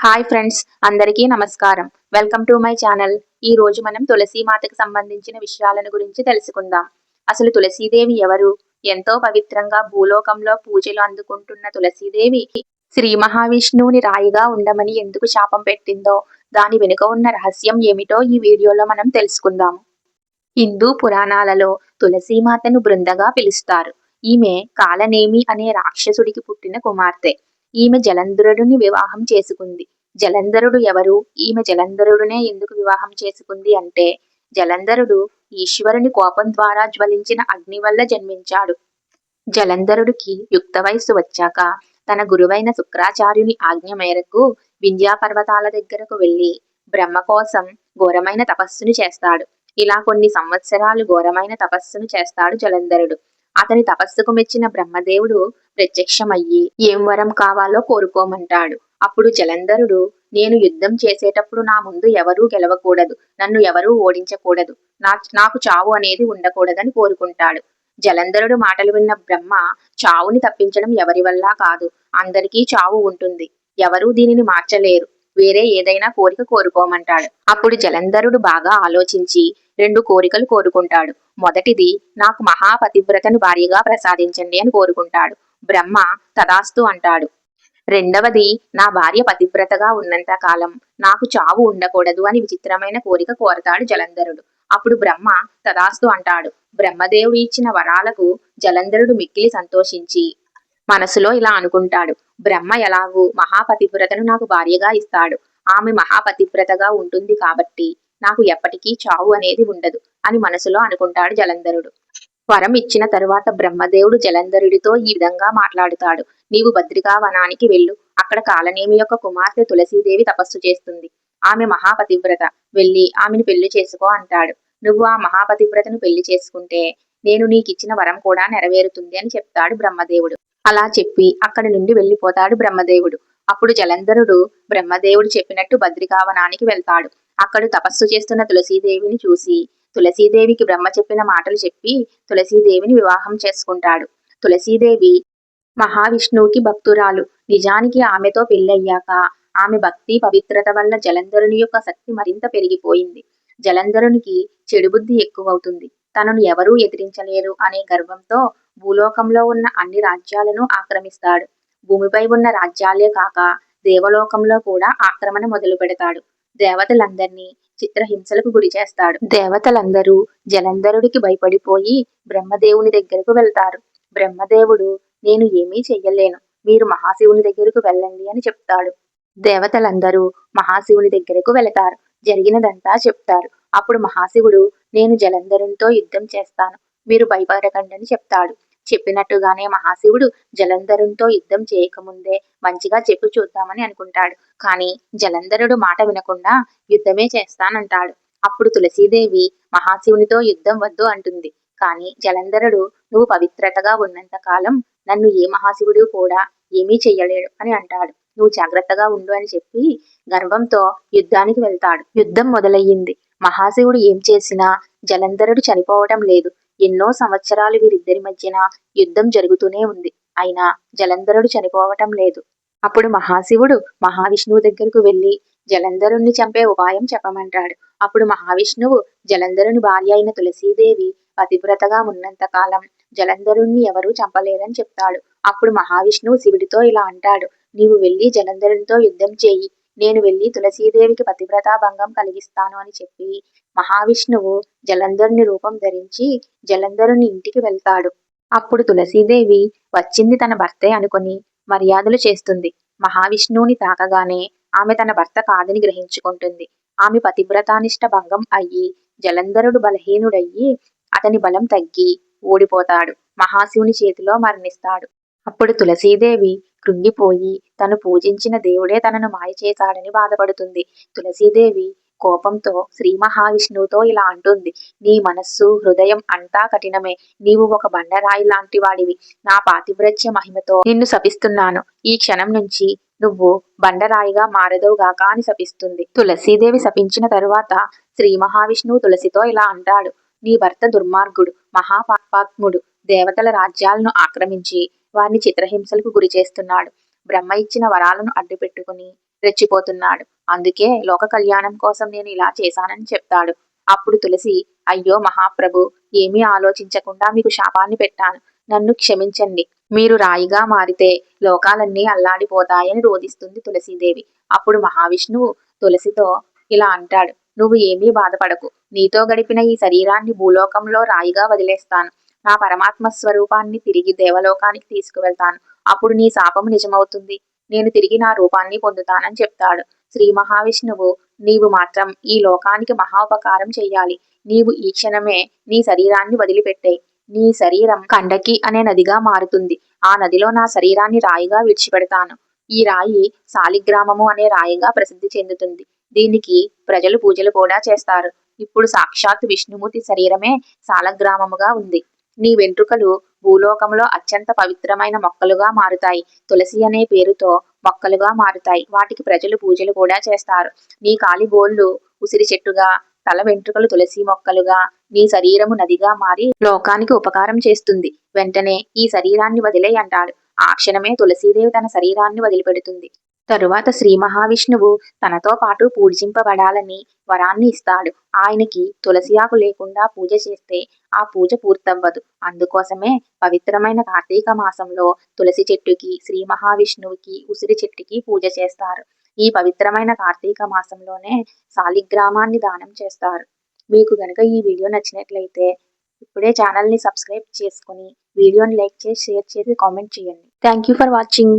Hi friends అందరికీ నమస్కారం. Welcome to my channel. ఈ రోజు మనం తులసి మాతకు సంబంధించిన విషయాలను గురించి తెలుసుకుందాం. అసలు తులసీదేవి ఎవరు? ఎంతో పవిత్రంగా భూలోకంలో పూజలు అందుకుంటున్న తులసీదేవి శ్రీ మహావిష్ణువుని రాయిగా ఉండమని ఎందుకు శాపం పెట్టిందో దాని వెనుక ఉన్న రహస్యం ఏమిటో ఈ వీడియోలో మనం తెలుసుకుందాం. హిందూ పురాణాలలో తులసీమాతను బృందగా పిలుస్తారు. ఈమె కాలనేమి అనే రాక్షసుడికి పుట్టిన కుమార్తె. ఈమె జలంధరుడిని వివాహం చేసుకుంది. జలంధరుడు ఎవరు? ఈమె జలంధరుడునే ఎందుకు వివాహం చేసుకుంది అంటే జలంధరుడు ఈశ్వరుని కోపం ద్వారా జ్వలించిన అగ్ని వల్ల జన్మించాడు. జలంధరుడికి యుక్త వయస్సు వచ్చాక తన గురువైన శుక్రాచార్యుని ఆజ్ఞ మేరకు వింధ్యా పర్వతాల దగ్గరకు వెళ్ళి బ్రహ్మ కోసం ఘోరమైన తపస్సును చేస్తాడు. ఇలా కొన్ని సంవత్సరాలు ఘోరమైన తపస్సును చేస్తాడు జలంధరుడు. అతని తపస్సుకు మెచ్చిన బ్రహ్మదేవుడు ప్రత్యక్షమయ్యి ఏం వరం కావాలో కోరుకోమంటాడు. అప్పుడు జలంధరుడు నేను యుద్ధం చేసేటప్పుడు నా ముందు ఎవరూ గెలవకూడదు నన్ను ఎవరూ ఓడించకూడదు నా నాకు చావు అనేది ఉండకూడదని కోరుకుంటాడు. జలంధరుడు మాటలు విన్న బ్రహ్మ చావుని తప్పించడం ఎవరి వల్ల కాదు అందరికీ చావు ఉంటుంది ఎవరూ దీనిని మార్చలేరు వేరే ఏదైనా కోరిక కోరుకోమంటాడు. అప్పుడు జలంధరుడు బాగా ఆలోచించి రెండు కోరికలు కోరుకుంటాడు. మొదటిది నాకు మహాపతివ్రతను భార్యగా ప్రసాదించండి అని కోరుకుంటాడు. బ్రహ్మ తదాస్తు అంటాడు. రెండవది నా భార్య పతివ్రతగా ఉన్నంత కాలం నాకు చావు ఉండకూడదు అని విచిత్రమైన కోరిక కోరతాడు జలంధరుడు. అప్పుడు బ్రహ్మ తదాస్తు అంటాడు. బ్రహ్మదేవుడు ఇచ్చిన వరాలకు జలంధరుడు మిక్కిలి సంతోషించి మనసులో ఇలా అనుకుంటాడు. బ్రహ్మ ఎలాగూ మహాపతివ్రతను నాకు భార్యగా ఇస్తాడు. ఆమె మహాపతివ్రతగా ఉంటుంది కాబట్టి నాకు ఎప్పటికీ చావు అనేది ఉండదు. అని మనసులో అనుకుంటాడు జలంధరుడు. వరం ఇచ్చిన తరువాత బ్రహ్మదేవుడు జలంధరుడితో ఈ విధంగా మాట్లాడుతాడు. నీవు భద్రికా వనానికి వెళ్ళు. అక్కడ కాలనేమి యొక్క కుమార్తె తులసీదేవి తపస్సు చేస్తుంది. ఆమె మహాపతివ్రత. వెళ్ళి ఆమెను పెళ్ళి చేసుకో అంటాడు. నువ్వు ఆ మహాపతివ్రతను పెళ్ళి చేసుకుంటే నేను నీకిచ్చిన వరం కూడా నెరవేరుతుంది అని చెప్తాడు బ్రహ్మదేవుడు. అలా చెప్పి అక్కడి నుండి వెళ్ళిపోతాడు బ్రహ్మదేవుడు. అప్పుడు జలంధరుడు బ్రహ్మదేవుడు చెప్పినట్టు భద్రికావనానికి వెళ్తాడు. అక్కడ తపస్సు చేస్తున్న తులసీదేవిని చూసి తులసీదేవికి బ్రహ్మ చెప్పిన మాటలు చెప్పి తులసీదేవిని వివాహం చేసుకుంటాడు. తులసీదేవి మహావిష్ణువుకి భక్తురాలు. నిజానికి ఆమెతో పెళ్ళయ్యాక ఆమె భక్తి పవిత్రత వల్ల జలంధరుని యొక్క శక్తి మరింత పెరిగిపోయింది. జలంధరునికి చెడు బుద్ధి ఎక్కువవుతుంది. తనను ఎవరూ ఎదిరించలేరు అనే గర్వంతో భూలోకంలో ఉన్న అన్ని రాజ్యాలను ఆక్రమిస్తాడు. భూమిపై ఉన్న రాజ్యాలే కాక దేవలోకంలో కూడా ఆక్రమణ మొదలు పెడతాడు దేవతలందరినీ చిత్రహింసలకు గురి చేస్తాడు. దేవతలందరూ జలంధరుడికి భయపడిపోయి బ్రహ్మదేవుని దగ్గరకు వెళ్తారు. బ్రహ్మదేవుడు నేను ఏమీ చెయ్యలేను. మీరు మహాశివుని దగ్గరకు వెళ్ళండి అని చెప్తాడు. దేవతలందరూ మహాశివుని దగ్గరకు వెళతారు. జరిగినదంతా చెప్తారు. అప్పుడు మహాశివుడు నేను జలంధరునితో యుద్ధం చేస్తాను. మీరు భయపడకండి అని చెప్తాడు. చెప్పినట్టుగానే మహాశివుడు జలంధరునితో యుద్ధం చేయకముందే మంచిగా చెప్పు చూద్దామని అనుకుంటాడు. కానీ జలంధరుడు మాట వినకుండా యుద్ధమే చేస్తానంటాడు. అప్పుడు తులసీదేవి మహాశివునితో యుద్ధం వద్దు అంటుంది. కానీ జలంధరుడు నువ్వు పవిత్రతగా ఉన్నంత కాలం నన్ను ఏ మహాశివుడు కూడా ఏమీ చెయ్యలేడు అని అంటాడు. నువ్వు జాగ్రత్తగా ఉండు అని చెప్పి గర్వంతో యుద్ధానికి వెళ్తాడు. యుద్ధం మొదలయ్యింది. మహాశివుడు ఏం చేసినా జలంధరుడు చనిపోవటం లేదు. ఎన్నో సంవత్సరాలు వీరిద్దరి మధ్యన యుద్ధం జరుగుతూనే ఉంది. అయినా జలంధరుడు చనిపోవటం లేదు. అప్పుడు మహాశివుడు మహావిష్ణువు దగ్గరకు వెళ్ళి జలంధరుణ్ణి చంపే ఉపాయం చెప్పమంటాడు. అప్పుడు మహావిష్ణువు జలంధరుని భార్య అయిన తులసీదేవి పతివ్రతగా ఉన్నంత కాలం జలంధరుణ్ణి ఎవరూ చంపలేరని చెప్తాడు. అప్పుడు మహావిష్ణువు శివుడితో ఇలా అంటాడు. నీవు వెళ్ళి జలంధరునితో యుద్ధం చేయి. నేను వెళ్ళి తులసీదేవికి పతివ్రతా భంగం కలిగిస్తాను అని చెప్పి మహావిష్ణువు జలంధరుని రూపం ధరించి జలంధరుని ఇంటికి వెళ్తాడు. అప్పుడు తులసీదేవి వచ్చింది తన భర్తే అనుకుని మర్యాదలు చేస్తుంది. మహావిష్ణువుని తాకగానే ఆమె తన భర్త కాదని గ్రహించుకుంటుంది. ఆమె పతివ్రతానిష్ట భంగం అయ్యి జలంధరుడు బలహీనుడయ్యి అతని బలం తగ్గి ఓడిపోతాడు. మహాశివుని చేతిలో మరణిస్తాడు. అప్పుడు తులసీదేవి కృంగిపోయి తను పూజించిన దేవుడే తనను మాయ చేశాడని బాధపడుతుంది. తులసీదేవి కోపంతో శ్రీ మహావిష్ణువుతో ఇలా అంటుంది. నీ మనస్సు హృదయం అంతా కఠినమే. నీవు ఒక బండరాయి లాంటి వాడివి నా పాతివ్రత్య మహిమతో నిన్ను శపిస్తున్నాను. ఈ క్షణం నుంచి నువ్వు బండరాయిగా మారదవుగాక అని శపిస్తుంది. తులసీదేవి శపించిన తరువాత శ్రీ మహావిష్ణువు తులసితో ఇలా అంటాడు. నీ భర్త దుర్మార్గుడు మహాపాపాత్ముడు. దేవతల రాజ్యాలను ఆక్రమించి వారిని చిత్రహింసలకు గురి చేస్తున్నాడు. బ్రహ్మ ఇచ్చిన వరాలను అడ్డుపెట్టుకుని రెచ్చిపోతున్నాడు. అందుకే లోక కళ్యాణం కోసం నేను ఇలా చేశానని చెప్తాడు. అప్పుడు తులసి అయ్యో మహాప్రభు ఏమీ ఆలోచించకుండా మీకు శాపాన్ని పెట్టాను. నన్ను క్షమించండి. మీరు రాయిగా మారితే లోకాలన్నీ అల్లాడిపోతాయని రోధిస్తుంది తులసీదేవి. అప్పుడు మహావిష్ణువు తులసితో ఇలా అంటాడు. నువ్వు ఏమీ బాధపడకు. నీతో గడిపిన ఈ శరీరాన్ని భూలోకంలో రాయిగా వదిలేస్తాను. నా పరమాత్మ స్వరూపాన్ని తిరిగి దేవలోకానికి తీసుకువెళ్తాను. అప్పుడు నీ శాపము నిజమవుతుంది. నేను తిరిగి నా రూపాన్ని పొందుతానని చెప్తాడు. శ్రీ మహావిష్ణువు నీవు మాత్రం ఈ లోకానికి మహోపకారం చెయ్యాలి. నీవు ఈ క్షణమే నీ శరీరాన్ని వదిలిపెట్టే. నీ శరీరం కండకి అనే నదిగా మారుతుంది. ఆ నదిలో నా శరీరాన్ని రాయిగా విడిచిపెడతాను. ఈ రాయి సాలిగ్రామము అనే రాయిగా ప్రసిద్ధి చెందుతుంది. దీనికి ప్రజలు పూజలు కూడా చేస్తారు. ఇప్పుడు సాక్షాత్ విష్ణుమూర్తి శరీరమే సాలగ్రామముగా ఉంది. నీ వెంట్రుకలు భూలోకంలో అత్యంత పవిత్రమైన మొక్కలుగా మారుతాయి. తులసి అనే పేరుతో మొక్కలుగా మారుతాయి. వాటికి ప్రజలు పూజలు కూడా చేస్తారు. నీ కాలి గోళ్ళు ఉసిరి చెట్టుగా తల వెంట్రుకలు తులసి మొక్కలుగా నీ శరీరము నదిగా మారి లోకానికి ఉపకారం చేస్తుంది. వెంటనే ఈ శరీరాన్ని వదిలే అంటాడు. ఆ క్షణమే తులసీదేవి తన శరీరాన్ని వదిలిపెడుతుంది. తరువాత శ్రీ మహావిష్ణువు తనతో పాటు పూజింపబడాలని వరాన్ని ఇస్తాడు. ఆయనకి తులసి ఆకు లేకుండా పూజ చేస్తే ఆ పూజ పూర్తవ్వదు. అందుకోసమే పవిత్రమైన కార్తీక మాసంలో తులసి చెట్టుకి శ్రీ మహావిష్ణువుకి ఉసిరి చెట్టుకి పూజ చేస్తారు. ఈ పవిత్రమైన కార్తీక మాసంలోనే సాలిగ్రామాన్ని దానం చేస్తారు. మీకు గనక ఈ వీడియో నచ్చినట్లయితే ఇప్పుడే ఛానల్ని సబ్స్క్రైబ్ చేసుకుని వీడియోని లైక్ చేసి షేర్ చేసి కామెంట్ చేయండి. Thank you for watching.